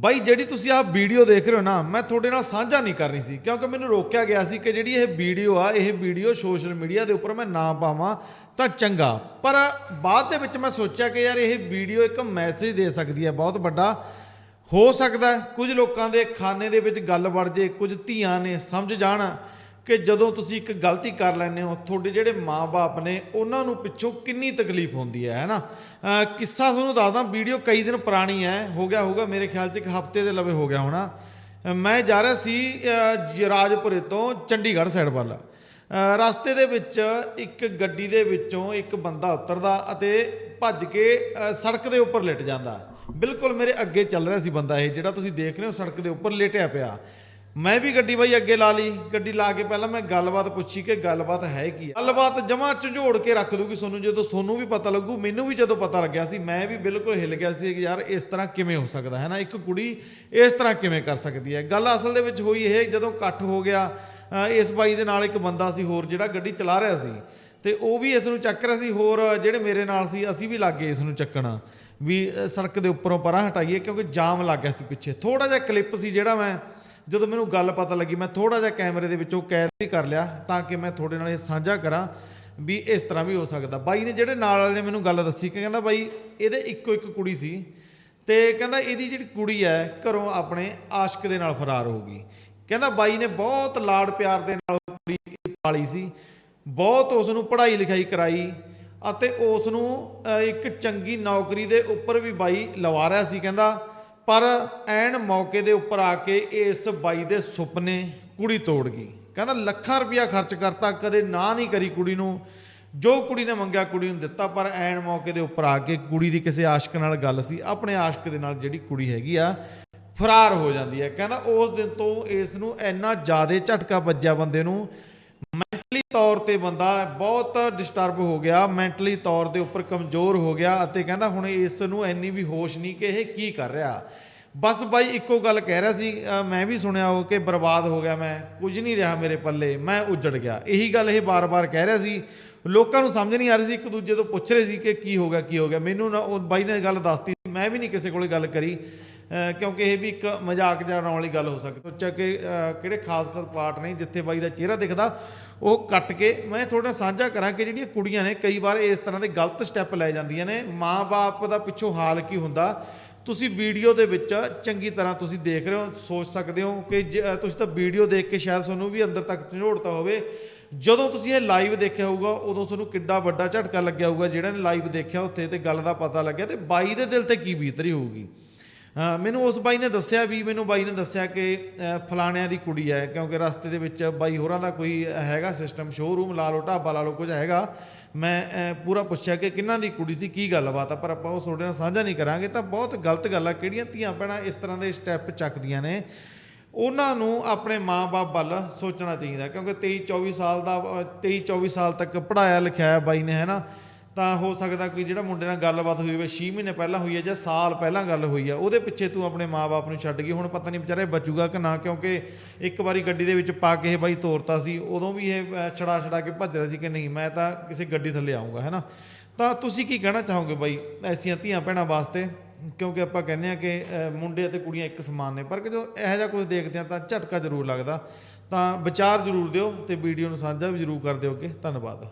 ਬਾਈ, ਜਿਹੜੀ ਤੁਸੀਂ ਆਹ ਵੀਡੀਓ ਦੇਖ ਰਹੇ ਹੋ ਨਾ, ਮੈਂ ਤੁਹਾਡੇ ਨਾਲ ਸਾਂਝਾ ਨਹੀਂ ਕਰਨੀ ਸੀ, ਕਿਉਂਕਿ ਮੈਨੂੰ ਰੋਕਿਆ ਗਿਆ ਸੀ ਕਿ ਜਿਹੜੀ ਇਹ ਵੀਡੀਓ ਆ, ਇਹ ਵੀਡੀਓ ਸੋਸ਼ਲ ਮੀਡੀਆ ਦੇ ਉੱਪਰ ਮੈਂ ਨਾ ਪਾਵਾਂ ਤਾਂ ਚੰਗਾ। ਪਰ ਬਾਅਦ ਦੇ ਵਿੱਚ ਮੈਂ ਸੋਚਿਆ ਕਿ ਯਾਰ ਇਹ ਵੀਡੀਓ ਇੱਕ ਮੈਸੇਜ ਦੇ ਸਕਦੀ ਹੈ, ਬਹੁਤ ਵੱਡਾ। ਹੋ ਸਕਦਾ ਕੁਝ ਲੋਕਾਂ ਦੇ ਖਾਨੇ ਦੇ ਵਿੱਚ ਗੱਲ ਵੜ ਜੇ, ਕੁਝ ਧੀਆਂ ਨੇ ਸਮਝ ਜਾਣ। ਕਿ ਜਦੋਂ ਤੁਸੀਂ ਇੱਕ ਗਲਤੀ ਕਰ ਲੈਂਦੇ ਹੋ, ਤੁਹਾਡੇ ਜਿਹੜੇ ਮਾਪੇ ਨੇ, ਉਹਨਾਂ ਨੂੰ ਪਿੱਛੋਂ ਕਿੰਨੀ ਤਕਲੀਫ ਹੁੰਦੀ ਹੈ, ਹੈਨਾ? ਅਹ ਕਿੱਸਾ ਤੁਹਾਨੂੰ ਦੱਸਦਾ, ਵੀਡੀਓ ਕਈ ਦਿਨ ਪੁਰਾਣੀ ਹੈ, ਹੋ ਗਿਆ ਹੋਊਗਾ, ਮੇਰੇ ਖਿਆਲ 'ਚ ਇੱਕ ਹਫ਼ਤੇ ਦੇ ਲਵੇ ਹੋ ਗਿਆ ਹੋਣਾ। ਮੈਂ ਜਾ ਰਿਹਾ ਸੀ ਰਾਜਪੁਰੇ ਤੋਂ ਚੰਡੀਗੜ੍ਹ ਸਾਈਡ ਵੱਲ। ਰਸਤੇ ਦੇ ਵਿੱਚ ਇੱਕ ਗੱਡੀ ਦੇ ਵਿੱਚੋਂ ਇੱਕ ਬੰਦਾ ਉਤਰਦਾ ਅਤੇ ਭੱਜ ਕੇ ਸੜਕ ਦੇ ਉੱਪਰ ਲਿਟ ਜਾਂਦਾ। ਬਿਲਕੁਲ ਮੇਰੇ ਅੱਗੇ ਚੱਲ ਰਿਹਾ ਸੀ ਬੰਦਾ ਇਹ, ਜਿਹੜਾ ਤੁਸੀਂ ਦੇਖ ਰਹੇ ਹੋ, ਸੜਕ ਦੇ ਉੱਪਰ ਲੇਟਿਆ ਪਿਆ। ਮੈਂ ਵੀ ਗੱਡੀ ਬਾਈ ਅੱਗੇ ਲਾ ਲਈ, ਗੱਡੀ ਲਾ ਕੇ ਪਹਿਲਾਂ ਮੈਂ ਗੱਲਬਾਤ ਪੁੱਛੀ ਕਿ ਗੱਲਬਾਤ ਹੈ ਕੀ ਹੈ ਗੱਲਬਾਤ ਜਮਾ ਝੰਜੋੜ ਕੇ ਰੱਖ ਦੂਗੀ ਤੁਹਾਨੂੰ ਜਦੋਂ ਤੁਹਾਨੂੰ ਵੀ ਪਤਾ ਲੱਗੂ, ਮੈਨੂੰ ਵੀ ਜਦੋਂ ਪਤਾ ਲੱਗਿਆ ਸੀ, ਮੈਂ ਵੀ ਬਿਲਕੁਲ ਹਿੱਲ ਗਿਆ ਸੀ ਕਿ ਯਾਰ ਇਸ ਤਰ੍ਹਾਂ ਕਿਵੇਂ ਹੋ ਸਕਦਾ ਹੈ ਨਾ, ਇੱਕ ਕੁੜੀ ਇਸ ਤਰ੍ਹਾਂ ਕਿਵੇਂ ਕਰ ਸਕਦੀ ਹੈ? ਗੱਲ ਅਸਲ ਦੇ ਵਿੱਚ ਹੋਈ ਇਹ, ਜਦੋਂ ਇਕੱਠ ਹੋ ਗਿਆ ਇਸ ਬਾਈ ਦੇ ਨਾਲ ਇੱਕ ਬੰਦਾ ਸੀ ਹੋਰ, ਜਿਹੜਾ ਗੱਡੀ ਚਲਾ ਰਿਹਾ ਸੀ, ਤੇ ਉਹ ਵੀ ਇਸ ਨੂੰ ਚੱਕ ਰਿਹਾ ਸੀ, ਹੋਰ ਜਿਹੜੇ ਮੇਰੇ ਨਾਲ ਸੀ, ਅਸੀਂ ਵੀ ਲੱਗੇ ਇਸ ਨੂੰ ਚੱਕਣਾ, ਵੀ ਸੜਕ ਦੇ ਉੱਪਰੋਂ ਪਰਾਂ ਹਟਾਈਏ, ਕਿਉਂਕਿ ਜਾਮ ਲੱਗ ਗਿਆ ਸੀ ਪਿੱਛੇ। ਥੋੜਾ ਜਿਹਾ ਕਲਿੱਪ ਸੀ ਜਿਹੜਾ ਮੈਂ ਜਦੋਂ ਮੈਨੂੰ ਗੱਲ ਪਤਾ ਲੱਗੀ, ਮੈਂ ਥੋੜਾ ਜਿਹਾ ਕੈਮਰੇ ਦੇ ਵਿੱਚੋਂ ਕੈਦ ਵੀ ਕਰ ਲਿਆ ਤਾਂ ਕਿ ਮੈਂ ਤੁਹਾਡੇ ਨਾਲ ਇਹ ਸਾਂਝਾ ਕਰਾਂ ਵੀ ਇਸ ਤਰ੍ਹਾਂ ਵੀ ਹੋ ਸਕਦਾ। ਬਾਈ ਨੇ ਜਿਹੜੇ ਨਾਲ ਵਾਲੇ ਨੇ ਮੈਨੂੰ ਗੱਲ ਦੱਸੀ, ਕਿ ਕਹਿੰਦਾ ਬਾਈ ਇਹਦੇ ਇੱਕੋ ਇੱਕ ਕੁੜੀ ਸੀ ਤੇ ਕਹਿੰਦਾ ਇਹਦੀ ਜਿਹੜੀ ਕੁੜੀ ਹੈ ਘਰੋਂ ਆਪਣੇ ਆਸ਼ਕ ਦੇ ਨਾਲ ਫਰਾਰ ਹੋ ਗਈ। ਕਹਿੰਦਾ ਬਾਈ ਨੇ ਬਹੁਤ ਲਾਡ ਪਿਆਰ ਦੇ ਨਾਲ ਕੁੜੀ ਪਾਲੀ ਸੀ, ਬਹੁਤ ਉਸ ਨੂੰ ਪੜ੍ਹਾਈ ਲਿਖਾਈ ਕਰਾਈ ਅਤੇ ਉਸ ਨੂੰ ਇੱਕ ਚੰਗੀ ਨੌਕਰੀ ਦੇ ਉੱਪਰ ਵੀ ਬਾਈ ਲਵਾ ਰਿਹਾ ਸੀ। ਕਹਿੰਦਾ ਪਰ ਐਨ ਮੌਕੇ ਦੇ ਉੱਪਰ ਆ ਕੇ ਇਸ ਬਾਈ ਦੇ ਸੁਪਨੇ ਕੁੜੀ ਤੋੜ ਗਈ। ਕਹਿੰਦਾ ਲੱਖਾਂ ਰੁਪਇਆ ਖਰਚ ਕਰਤਾ, ਕਦੇ ਨਾ ਨਹੀਂ ਕਰੀ ਕੁੜੀ ਨੂੰ। ਜੋ ਕੁੜੀ ਨੇ ਮੰਗਿਆ ਕੁੜੀ ਨੂੰ ਦਿੱਤਾ, ਪਰ ਐਨ ਮੌਕੇ ਦੇ ਉੱਪਰ ਆ ਕੇ ਕੁੜੀ ਦੀ ਕਿਸੇ ਆਸ਼ਕ ਨਾਲ ਗੱਲ ਸੀ। ਆਪਣੇ ਆਸ਼ਕ ਦੇ ਨਾਲ ਜਿਹੜੀ ਕੁੜੀ ਹੈਗੀ ਆ, ਫਰਾਰ ਹੋ ਜਾਂਦੀ ਹੈ। ਕਹਿੰਦਾ ਉਸ ਦਿਨ ਤੋਂ ਇਸ ਨੂੰ ਇੰਨਾ ਜ਼ਿਆਦਾ ਝਟਕਾ ਵੱਜਿਆ ਬੰਦੇ ਨੂੰ ਮੈਂਟਲੀ ਤੌਰ ਤੇ ਬੰਦਾ ਬਹੁਤ ਡਿਸਟਰਬ ਹੋ ਗਿਆ ਮੈਂਟਲੀ ਤੌਰ ਦੇ ਉੱਪਰ ਕਮਜ਼ੋਰ ਹੋ ਗਿਆ ਅਤੇ ਕਹਿੰਦਾ ਹੁਣ ਇਸ ਨੂੰ ਇੰਨੀ ਵੀ ਹੋਸ਼ ਨਹੀਂ ਕਿ ਇਹ ਕੀ ਕਰ ਰਿਹਾ। ਬਸ ਬਾਈ ਇੱਕੋ ਗੱਲ ਕਹਿ ਰਿਹਾ ਸੀ ਮੈਂ ਵੀ ਸੁਣਿਆ ਉਹ ਕਿ ਬਰਬਾਦ ਹੋ ਗਿਆ ਮੈਂ, ਕੁਝ ਨਹੀਂ ਰਿਹਾ ਮੇਰੇ ਪੱਲੇ, ਮੈਂ ਉੱਜੜ ਗਿਆ। ਇਹੀ ਗੱਲ ਇਹ ਬਾਰ-ਬਾਰ ਕਹਿ ਰਿਹਾ ਸੀ। ਲੋਕਾਂ ਨੂੰ ਸਮਝ ਨਹੀਂ ਆ ਰਹੀ ਸੀ, ਇੱਕ ਦੂਜੇ ਤੋਂ ਪੁੱਛ ਰਹੇ ਸੀ ਕਿ ਕੀ ਹੋ ਗਿਆ, ਕੀ ਹੋ ਗਿਆ। ਮੈਨੂੰ ਨਾ ਉਹ ਬਾਈ ਨੇ ਗੱਲ ਦੱਸਤੀ, ਮੈਂ ਵੀ ਨਹੀਂ ਕਿਸੇ ਕੋਲੇ ਗੱਲ ਕਰੀ। ਕਿਉਂਕਿ ਇਹ ਵੀ ਇੱਕ ਮਜ਼ਾਕ ਜਿਹਾ ਉਡਾਉਣ ਵਾਲੀ ਗੱਲ ਹੋ ਸਕਦੀ। ਸੋਚਿਆ ਕਿ ਕਿਹੜੇ ਖਾਸ ਖਾਸ ਪਾਰਟ ਨੇ, ਜਿੱਥੇ ਬਾਈ ਦਾ ਚਿਹਰਾ ਦਿਖਦਾ, ਉਹ ਕੱਟ ਕੇ ਮੈਂ ਤੁਹਾਡੇ ਨਾਲ ਸਾਂਝਾ ਕਰਾਂ ਕਿ ਜਿਹੜੀਆਂ ਕੁੜੀਆਂ ਨੇ, ਕਈ ਵਾਰ ਇਸ ਤਰ੍ਹਾਂ ਦੇ ਗਲਤ ਸਟੈਪ ਲੈ ਜਾਂਦੀਆਂ ਨੇ। ਮਾਂ-ਬਾਪ ਦਾ ਪਿੱਛੋਂ ਹਾਲ ਕੀ ਹੁੰਦਾ? ਤੁਸੀਂ ਵੀਡੀਓ ਦੇ ਵਿੱਚ ਚੰਗੀ ਤਰ੍ਹਾਂ ਤੁਸੀਂ ਦੇਖ ਰਹੇ ਹੋ, ਸੋਚ ਸਕਦੇ ਹੋ ਕਿ ਜੇ- ਤੁਸੀਂ ਤਾਂ ਵੀਡੀਓ ਦੇਖ ਕੇ ਸ਼ਾਇਦ ਤੁਹਾਨੂੰ ਵੀ ਅੰਦਰ ਤੱਕ ਝੰਡੋੜਤਾ ਹੋਵੇ। ਜਦੋਂ ਤੁਸੀਂ ਇਹ ਲਾਈਵ ਦੇਖਿਆ ਹੋਊਗਾ, ਉਦੋਂ ਤੁਹਾਨੂੰ ਕਿੱਡਾ ਵੱਡਾ ਝਟਕਾ ਲੱਗਿਆ ਹੋਊਗਾ। ਜਿਹੜਾ ਨੇ ਲਾਈਵ ਦੇਖਿਆ, ਉੱਥੇ ਤੇ ਗੱਲ ਦਾ ਪਤਾ ਲੱਗਿਆ ਤੇ ਬਾਈ ਦੇ ਦਿਲ ਤੇ ਕੀ ਬੀਤ ਹੋਊਗੀ? ਮੈਨੂੰ ਉਸ ਬਾਈ ਨੇ ਦੱਸਿਆ ਵੀ, ਮੈਨੂੰ ਬਾਈ ਨੇ ਦੱਸਿਆ ਕਿ ਫਲਾਣਿਆਂ ਦੀ ਕੁੜੀ ਹੈ, ਕਿਉਂਕਿ ਰਸਤੇ ਦੇ ਵਿੱਚ ਬਾਈ ਹੋਰਾਂ ਦਾ ਕੋਈ ਹੈਗਾ ਸਿਸਟਮ ਸ਼ੋਰੂਮ ਲਾ ਲਓ, ਢਾਬਾ ਲਾ ਲਓ, ਕੁਝ ਹੈਗਾ। ਮੈਂ ਪੂਰਾ ਪੁੱਛਿਆ ਕਿ ਕਿੰਨਾਂ ਦੀ ਕੁੜੀ ਸੀ, ਕੀ ਗੱਲਬਾਤ ਆ, ਪਰ ਆਪਾਂ ਉਹ ਤੁਹਾਡੇ ਨਾਲ ਸਾਂਝਾ ਨਹੀਂ ਕਰਾਂਗੇ। ਤਾਂ ਬਹੁਤ ਗਲਤ ਗੱਲ ਆ, ਕਿਹੜੀਆਂ ਧੀਆਂ ਭੈਣਾਂ ਇਸ ਤਰ੍ਹਾਂ ਦੇ ਸਟੈਪ ਚੱਕਦੀਆਂ ਨੇ? ਉਹਨਾਂ ਨੂੰ ਆਪਣੇ ਮਾਪੇ ਵੱਲ ਸੋਚਣਾ ਚਾਹੀਦਾ, ਕਿਉਂਕਿ 23 24 ਸਾਲ ਦਾ 23 24 ਸਾਲ ਤੱਕ ਪੜਾਇਆ ਲਿਖਾਇਆ ਬਾਈ ਨੇ, ਹੈ ਨਾ? ਤਾਂ ਹੋ ਸਕਦਾ ਕੋਈ ਜਿਹੜਾ ਮੁੰਡੇ ਨਾਲ ਗੱਲਬਾਤ ਹੋਈ ਹੋਵੇ 6 ਮਹੀਨੇ ਪਹਿਲਾਂ ਹੋਈ ਹੈ ਜਾਂ ਸਾਲ ਪਹਿਲਾਂ ਗੱਲ ਹੋਈ ਆ, ਉਹਦੇ ਪਿੱਛੇ ਤੂੰ ਆਪਣੇ ਮਾਪੇ ਨੂੰ ਛੱਡ ਗਈ, ਹੁਣ ਪਤਾ ਨਹੀਂ ਵਿਚਾਰੇ ਬਚੂਗਾ ਕਿ ਨਾ, ਕਿਉਂਕਿ ਇੱਕ ਵਾਰੀ ਗੱਡੀ ਦੇ ਵਿੱਚ ਪਾ ਕੇ ਇਹ ਬਾਈ ਤੋਰਤਾ ਸੀ, ਉਦੋਂ ਵੀ ਇਹ ਛੜਾ ਛੜਾ ਕੇ ਭੱਜ ਰਿਹਾ ਸੀ ਕਿ ਨਹੀਂ, ਮੈਂ ਤਾਂ ਕਿਸੇ ਗੱਡੀ ਥੱਲੇ ਆਉਂਗਾ ਹੈ ਨਾ ਤਾਂ ਤੁਸੀਂ ਕੀ ਕਹਿਣਾ ਚਾਹੋਗੇ ਬਾਈ ਐਸੀਆਂ ਧੀਆਂ ਭੈਣਾਂ ਵਾਸਤੇ? ਕਿਉਂਕਿ ਆਪਾਂ ਕਹਿੰਦੇ ਆ ਕਿ ਮੁੰਡੇ ਅਤੇ ਕੁੜੀਆਂ ਇੱਕ ਸਮਾਨ ਨੇ, ਪਰ ਜਦੋਂ ਇਹੋ ਜਿਹਾ ਕੁਝ ਦੇਖਦੇ ਆ ਤਾਂ ਝਟਕਾ ਜ਼ਰੂਰ ਲੱਗਦਾ, ਤਾਂ ਵਿਚਾਰ ਜ਼ਰੂਰ ਦਿਓ ਤੇ ਵੀਡੀਓ ਨੂੰ ਸਾਂਝਾ ਵੀ ਜ਼ਰੂਰ ਕਰ ਦਿਓਗੇ, ਧੰਨਵਾਦ।